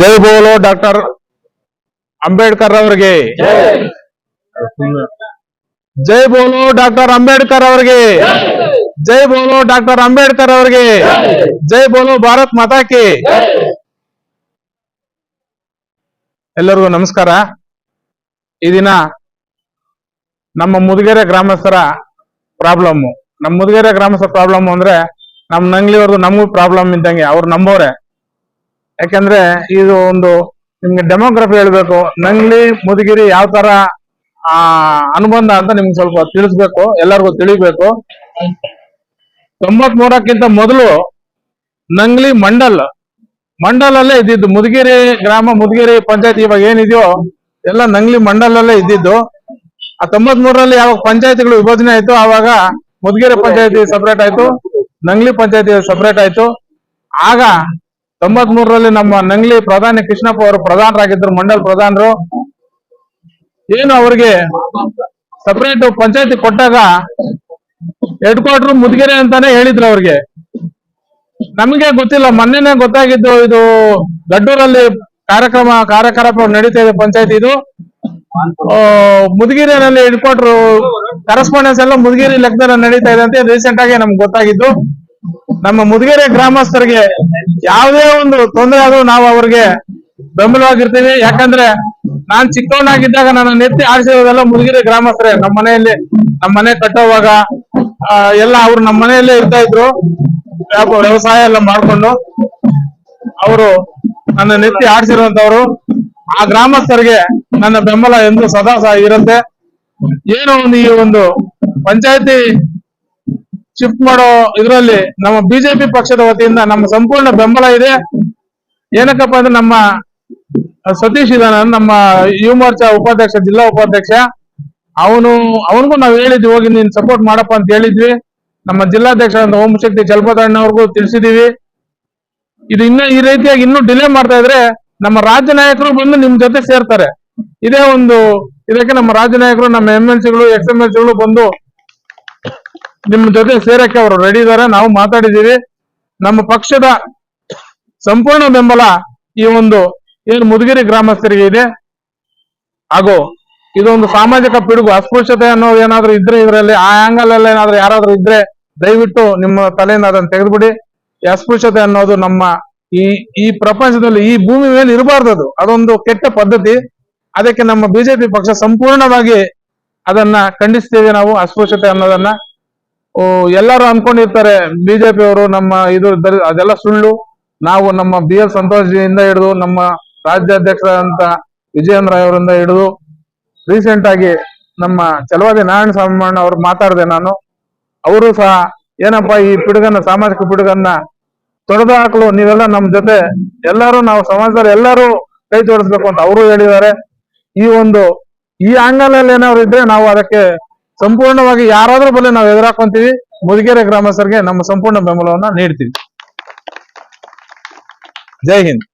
ಜೈ ಬೋಲೋ ಡಾಕ್ಟರ್ ಅಂಬೇಡ್ಕರ್ ಅವರಿಗೆ. ಜೈ ಬೋಲೋ ಡಾಕ್ಟರ್ ಅಂಬೇಡ್ಕರ್ ಅವರಿಗೆ. ಜೈ ಬೋಲೋ ಡಾಕ್ಟರ್ ಅಂಬೇಡ್ಕರ್ ಅವರಿಗೆ. ಜೈ ಬೋಲೋ ಭಾರತ್ ಮಾತಾಕಿ ಎಲ್ಲರಿಗೂ ನಮಸ್ಕಾರ. ಈ ದಿನ ನಮ್ಮ ಮುದುಗೆರೆ ಗ್ರಾಮಸ್ಥರ ಪ್ರಾಬ್ಲಮ್. ನಮ್ಮ ಮುದುಗೆರೆ ಗ್ರಾಮಸ್ಥರ ಪ್ರಾಬ್ಲಮ್ ಅಂದ್ರೆ ನಮ್ ನಂಗ್ಲಿಯವ್ರದ್ದು ನಮಗೂ ಪ್ರಾಬ್ಲಮ್ ಇದ್ದಂಗೆ, ಅವ್ರು ನಂಬೋರೆ ಯಾಕಂದ್ರೆ ಇದು ಒಂದು ನಿಮ್ಗೆ ಡೆಮೋಗ್ರಫಿ ಹೇಳ್ಬೇಕು. ನಂಗ್ಲಿ, ಮುದುಗಿರಿ ಯಾವ ತರ, ಆ, ಅನುಬಂಧ ಅಂತ ನಿಮ್ಗೆ ಸ್ವಲ್ಪ ತಿಳಿಸ್ಬೇಕು, ಎಲ್ಲರಿಗೂ ತಿಳಿಬೇಕು. ತೊಂಬತ್ ಮೂರಕ್ಕಿಂತ ಮೊದಲು ನಂಗ್ಲಿ ಮಂಡಲ್ ಮಂಡಲ್ ಅಲ್ಲೇ ಇದ್ದಿದ್ದು. ಮುದುಗಿರಿ ಗ್ರಾಮ, ಮುದುಗಿರಿ ಪಂಚಾಯತ್ ಇವಾಗ ಏನಿದೆಯೋ, ಎಲ್ಲ ನಂಗ್ಲಿ ಮಂಡಲ್ ಅಲ್ಲೇ ಇದ್ದಿದ್ದು. ಆ ತೊಂಬತ್ ಮೂರರಲ್ಲಿ ಯಾವಾಗ ಪಂಚಾಯತ್ಗಳು ವಿಭಜನೆ ಆಯ್ತು, ಆವಾಗ ಮುದುಗಿರಿ ಪಂಚಾಯತಿ ಸಪರೇಟ್ ಆಯ್ತು, ನಂಗ್ಲಿ ಪಂಚಾಯತಿ ಸಪರೇಟ್ ಆಯ್ತು. ಆಗ ತೊಂಬತ್ ಮೂರರಲ್ಲಿ ನಮ್ಮ ನಂಗ್ಲಿ ಪ್ರಧಾನಿ ಕೃಷ್ಣಪ್ಪ ಅವರು ಪ್ರಧಾನರಾಗಿದ್ರು, ಮಂಡಲ್ ಪ್ರಧಾನರು. ಏನು ಅವರಿಗೆ ಸಪರೇಟ್ ಪಂಚಾಯತಿ ಕೊಟ್ಟಾಗ ಹೆಡ್ ಕ್ವಾರ್ಟರ್ ಮುದ್ಗೆರೆ ಅಂತಾನೆ ಹೇಳಿದ್ರು ಅವ್ರಿಗೆ. ನಮಗೆ ಗೊತ್ತಿಲ್ಲ, ಮೊನ್ನೆನೆ ಗೊತ್ತಾಗಿದ್ದು ಇದು ದಡ್ಡೂರಲ್ಲಿ ಕಾರ್ಯಕ್ರಮ, ಕಾರ್ಯಕಲಾಪ ನಡೀತಾ ಇದೆ ಪಂಚಾಯತಿ ಇದು. ಮುದುಗಿರಿನಲ್ಲಿ ಹೆಡ್ ಕ್ವಾರ್ಟರ್ ಕರೆಸ್ಪಾಂಡೆನ್ಸ್ ಎಲ್ಲ ಮುದ್ಗಿರಿ ಲೆಕ್ಕದಲ್ಲಿ ನಡೀತಾ ಇದೆ ಅಂತ ರೀಸೆಂಟ್ ಆಗಿ ನಮ್ಗೆ ಗೊತ್ತಾಗಿದ್ದು. ನಮ್ಮ ಮುದುಗೆರೆ ಗ್ರಾಮಸ್ಥರಿಗೆ ಯಾವುದೇ ಒಂದು ತೊಂದರೆ ಆದ್ರೂ ನಾವು ಅವ್ರಿಗೆ ಬೆಂಬಲವಾಗಿರ್ತೀವಿ. ಯಾಕಂದ್ರೆ ನಾನ್ ಚಿಕ್ಕವನಾಗಿದ್ದಾಗ ನನ್ನ ನೆತ್ತಿ ಆಡಿಸಿರೋದೆಲ್ಲ ಮುದುಗೆರೆ ಗ್ರಾಮಸ್ಥರೇ. ನಮ್ಮ ಮನೆಯಲ್ಲಿ, ನಮ್ಮ ಮನೆ ಕಟ್ಟೋವಾಗ ಎಲ್ಲ ಅವ್ರು ನಮ್ಮ ಮನೆಯಲ್ಲೇ ಇರ್ತಾ ಇದ್ರು. ವ್ಯವಸಾಯ ಎಲ್ಲ ಮಾಡ್ಕೊಂಡು ಅವರು ನನ್ನ ನೆತ್ತಿ ಆಡಿಸಿರುವಂತವ್ರು ಆ ಗ್ರಾಮಸ್ಥರಿಗೆ ನನ್ನ ಬೆಂಬಲ ಎಂದು ಸದಾ ಸಹ ಇರುತ್ತೆ. ಏನು ಒಂದು ಈ ಒಂದು ಪಂಚಾಯತಿ ಶಿಫ್ಟ್ ಮಾಡೋ ಇದರಲ್ಲಿ ನಮ್ಮ ಬಿಜೆಪಿ ಪಕ್ಷದ ವತಿಯಿಂದ ನಮ್ಮ ಸಂಪೂರ್ಣ ಬೆಂಬಲ ಇದೆ. ಏನಕ್ಕಪ್ಪ ಅಂದ್ರೆ ನಮ್ಮ ಸತೀಶ್ ಇದಾನ, ನಮ್ಮ ಯುವ ಮೋರ್ಚಾ ಉಪಾಧ್ಯಕ್ಷ, ಜಿಲ್ಲಾ ಉಪಾಧ್ಯಕ್ಷ. ಅವನು, ಅವನಿಗೂ ನಾವು ಹೇಳಿದ್ವಿ, ಹೋಗಿ ನೀನ್ ಸಪೋರ್ಟ್ ಮಾಡಪ್ಪ ಅಂತ ಹೇಳಿದ್ವಿ. ನಮ್ಮ ಜಿಲ್ಲಾಧ್ಯಕ್ಷ ಓಂಶಕ್ತಿ ಚಲಪತಣ್ಣ ಅವ್ರಿಗೂ ತಿಳಿಸಿದೀವಿ. ಇದು ಇನ್ನ ಈ ರೀತಿಯಾಗಿ ಇನ್ನೂ ಡಿಲೇ ಮಾಡ್ತಾ ಇದ್ರೆ ನಮ್ಮ ರಾಜ್ಯ ನಾಯಕರು ಬಂದು ನಿಮ್ ಜೊತೆ ಸೇರ್ತಾರೆ. ಇದೇ ಒಂದು ಇದಕ್ಕೆ ನಮ್ಮ ರಾಜ್ಯ ನಾಯಕರು, ನಮ್ಮ ಎಂ ಎಲ್ ಸಿಗಳು ಎಕ್ಸ್ ಎಂ ಎಲ್ ಸಿಗಳು ಬಂದು ನಿಮ್ ಜೊತೆ ಸೇರಕ್ಕೆ ಅವರು ರೆಡಿ ಇದಾರೆ. ನಾವು ಮಾತಾಡಿದೀವಿ ನಮ್ಮ ಪಕ್ಷದ ಸಂಪೂರ್ಣ ಬೆಂಬಲ ಈ ಒಂದು ಏನು ಮುದುಗಿರಿ ಗ್ರಾಮಸ್ಥರಿಗೆ ಇದೆ. ಹಾಗೂ ಇದೊಂದು ಸಾಮಾಜಿಕ ಪಿಡುಗು, ಅಸ್ಪೃಶ್ಯತೆ ಅನ್ನೋದು ಏನಾದ್ರೂ ಇದ್ರೆ ಇದರಲ್ಲಿ, ಆ ಆಂಗಲ್ ಅಲ್ಲಿ ಏನಾದ್ರೂ ಯಾರಾದ್ರೂ ಇದ್ರೆ ದಯವಿಟ್ಟು ನಿಮ್ಮ ತಲೆಯಿಂದ ಅದನ್ನು ತೆಗೆದುಬಿಡಿ. ಅಸ್ಪೃಶ್ಯತೆ ಅನ್ನೋದು ನಮ್ಮ ಈ ಈ ಪ್ರಪಂಚದಲ್ಲಿ, ಈ ಭೂಮಿ ಮೇಲೆ ಇರಬಾರ್ದು ಅದು. ಅದೊಂದು ಕೆಟ್ಟ ಪದ್ಧತಿ. ಅದಕ್ಕೆ ನಮ್ಮ ಬಿಜೆಪಿ ಪಕ್ಷ ಸಂಪೂರ್ಣವಾಗಿ ಅದನ್ನ ಖಂಡಿಸ್ತೇವೆ ನಾವು, ಅಸ್ಪೃಶ್ಯತೆ ಅನ್ನೋದನ್ನ. ಎಲ್ಲರೂ ಅನ್ಕೊಂಡಿರ್ತಾರೆ ಬಿಜೆಪಿ ಅವರು ನಮ್ಮ ಇದು ಅದೆಲ್ಲ ಸುಳ್ಳು. ನಾವು ನಮ್ಮ ಬಿ ಎಲ್ ಸಂತೋಷ್ ಜಿಯಿಂದ ಹಿಡಿದು ನಮ್ಮ ರಾಜ್ಯಾಧ್ಯಕ್ಷರಾದಂತ ವಿಜಯೇಂದ್ರ ಅವರಿಂದ ಹಿಡಿದು ರೀಸೆಂಟ್ ಆಗಿ ನಮ್ಮ ಚಲವಾದಿ ನಾರಾಯಣ ಸ್ವಾಮಣ್ಣ ಅವ್ರು ಮಾತಾಡಿದೆ ನಾನು. ಅವರು ಸಹ, ಏನಪ್ಪಾ ಈ ಪಿಡುಗನ್ನ, ಸಾಮಾಜಿಕ ಪಿಡುಗನ್ನ ತೊಡೆದು ಹಾಕಲು, ನೀವೆಲ್ಲ ನಮ್ಮ ಜೊತೆ ಎಲ್ಲರೂ, ನಾವು ಸಮಾಜದಲ್ಲಿ ಎಲ್ಲರೂ ಕೈ ತೋರಿಸ್ಬೇಕು ಅಂತ ಅವರು ಹೇಳಿದ್ದಾರೆ. ಈ ಒಂದು, ಈ ಆಂಗಲ್ ಅಲ್ಲಿ ಏನಾದ್ರು ಇದ್ರೆ ನಾವು ಅದಕ್ಕೆ ಸಂಪೂರ್ಣವಾಗಿ ಯಾರಾದ್ರೂ ಬಲ್ಲಿ ನಾವು ಎದುರಾಕೊಂತೀವಿ. ಮುದುಗೆರೆ ಗ್ರಾಮಸ್ಥರಿಗೆ ನಮ್ಮ ಸಂಪೂರ್ಣ ಬೆಂಬಲವನ್ನ ನೀಡ್ತೀವಿ. ಜೈ ಹಿಂದ್.